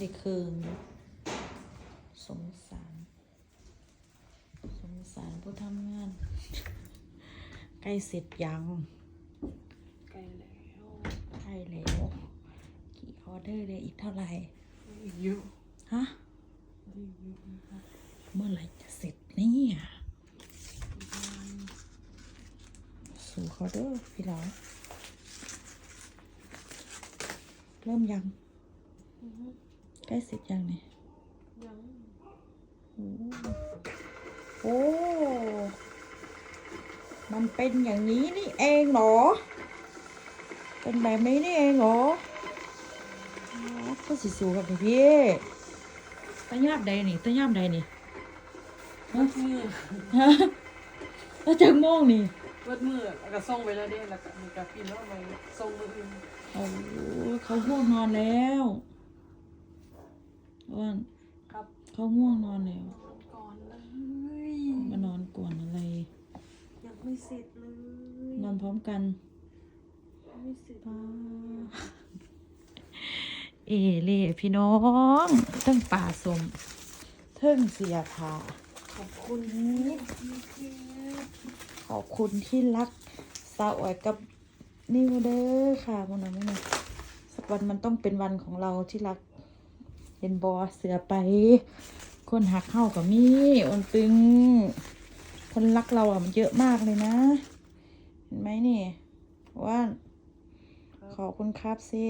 ได้เคืองอยู่สงสาร สงสารผู้ทำงาน ใกล้เสร็จยังไกลแล้วใกล้แล้วกี่ออเดอร์เลยอีกเท่าไหร่อีกเยอะฮะอีกเยอะนะคะเมื่อไหร่จะเสร็จเนี่ยสู่เขาเด้อพี่น้องเริ่มยังอือฮึ ใกล้เสร็จยังเนี่ยยังโอ้มันเป็นอย่างนี้นี่เองเหรอ เป็นแบบนี้นี่เองเหรออ๋อก็สิสูกับพี่ตะยาบใดนี่ตะยาบใดนี่วัดมือฮะแล้วจังโมงนี่วัดมือแล้วก็ส่งไปแล้วเด้แล้วก็มีกาฟินแล้วเอาไปส่งมืออื่นโอ้เขาง่วงนอนแล้ว อ้วนครับเขาง่วงนอนแล้วก่อนเลยมานอนก่อนอะไร ยังไม่เสร็จเลยนอนพร้อมกันยังไม่เสร็จป้าเอเล่พี่น้องเทั้งป่าสมเทิงเสียผาขอบคุณขอบคุณที่รักสาวออยกับนิวเด้อค่ะมันนะไม่นะสักวันมันต้องเป็นวันของเราที่รัก เห็นบอเสือไป คนหักเข้ากับมีโอนตึง คนรักเราอะมันเยอะมากเลยนะ เห็นไหมนี่ว่าขอบคุณครับเซ่